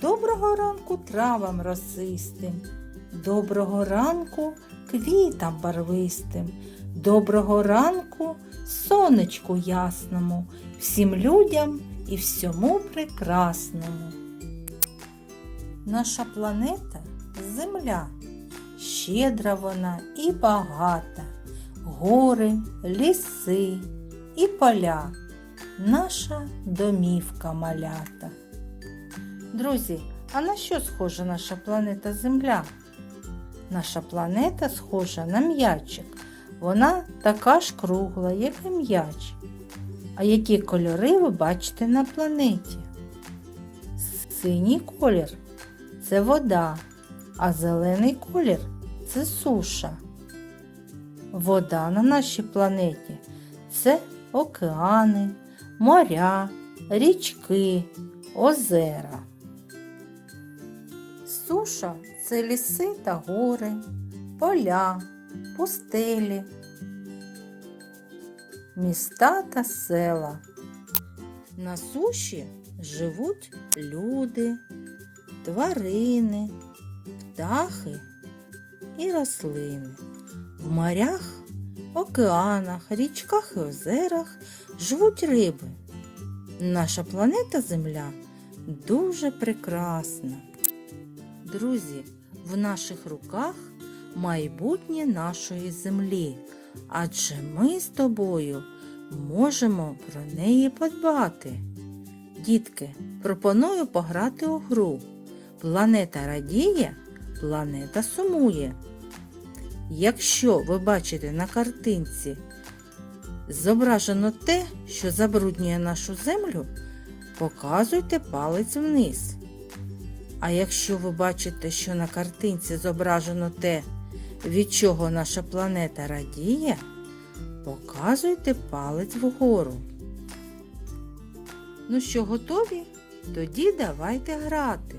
Доброго ранку травам росистим, доброго ранку квітам барвистим, доброго ранку сонечку ясному, всім людям і всьому прекрасному. Наша планета Земля, щедра вона і багата, гори, ліси і поля, наша домівка малята. Друзі, а на що схожа наша планета Земля? Наша планета схожа на м'ячик. Вона така ж кругла, як і м'яч. А які кольори ви бачите на планеті? Синій колір це вода, а зелений колір це суша. Вода на нашій планеті це океани, моря, річки, озера. Суша це ліси та гори, поля, пустелі, міста та села. На суші живуть люди, тварини, птахи і рослини. В морях, океанах, річках і озерах живуть риби. Наша планета Земля дуже прекрасна. Друзі, в наших руках майбутнє нашої землі, адже ми з тобою можемо про неї подбати. Дітки, пропоную пограти у гру. Планета радіє, планета сумує. Якщо ви бачите на картинці зображено те, що забруднює нашу землю, показуйте палець вниз. А якщо ви бачите, що на картинці зображено те, від чого наша планета радіє, показуйте палець вгору. Ну що, готові? Тоді давайте грати.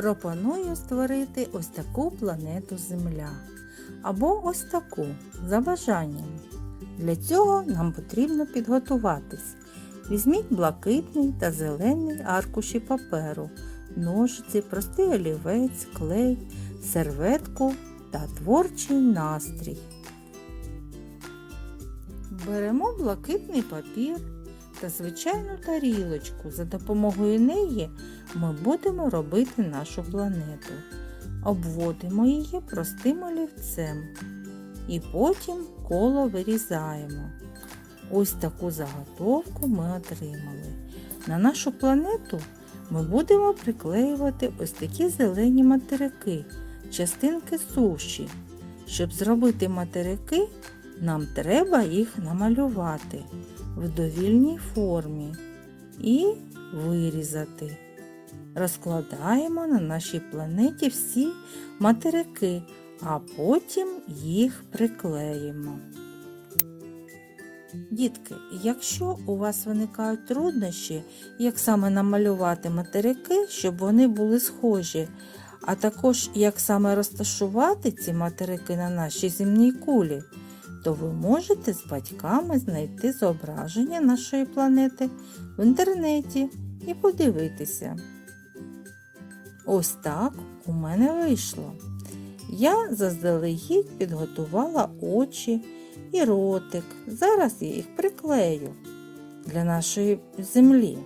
Пропоную створити ось таку планету Земля. Або ось таку за бажанням. Для цього нам потрібно підготуватись. Візьміть блакитний та зелений аркуші паперу, ножиці, простий олівець, клей, серветку та творчий настрій. Беремо блакитний папір та звичайну тарілочку. За допомогою неї ми будемо робити нашу планету. Обводимо її простим олівцем і потім коло вирізаємо. Ось таку заготовку ми отримали. На нашу планету ми будемо приклеювати ось такі зелені материки, частинки суші. Щоб зробити материки, нам треба їх намалювати в довільній формі і вирізати. Розкладаємо на нашій планеті всі материки, а потім їх приклеїмо. Дітки, якщо у вас виникають труднощі, як саме намалювати материки, щоб вони були схожі, а також як саме розташувати ці материки на нашій земній кулі, то ви можете з батьками знайти зображення нашої планети в інтернеті і подивитися. Ось так у мене вийшло. Я заздалегідь підготувала очі і ротик. Зараз я їх приклею для нашої землі.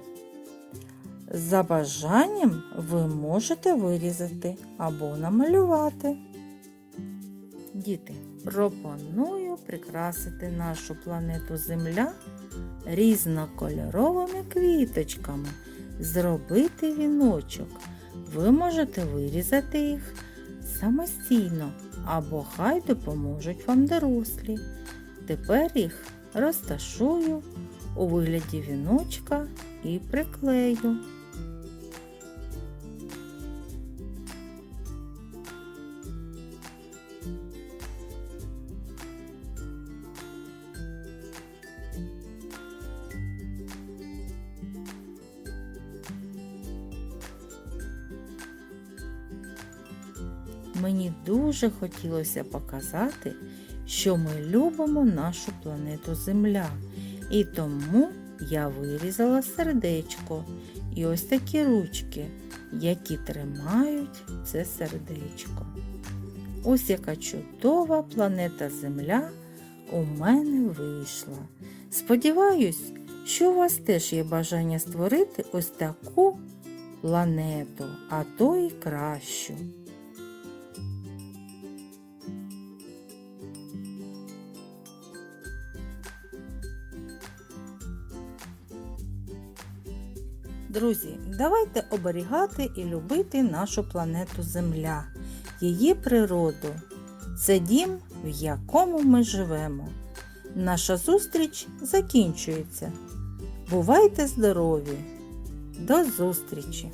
За бажанням ви можете вирізати або намалювати. Діти, пропоную прикрасити нашу планету Земля різнокольоровими квіточками, зробити віночок. Ви можете вирізати їх самостійно або хай допоможуть вам дорослі. Тепер їх розташую у вигляді віночка і приклею. Мені дуже хотілося показати, що ми любимо нашу планету Земля. І тому я вирізала сердечко і ось такі ручки, які тримають це сердечко. Ось яка чудова планета Земля у мене вийшла. Сподіваюсь, що у вас теж є бажання створити ось таку планету, а то й кращу. Друзі, давайте оберігати і любити нашу планету Земля, її природу. Це дім, в якому ми живемо. Наша зустріч закінчується. Бувайте здорові! До зустрічі!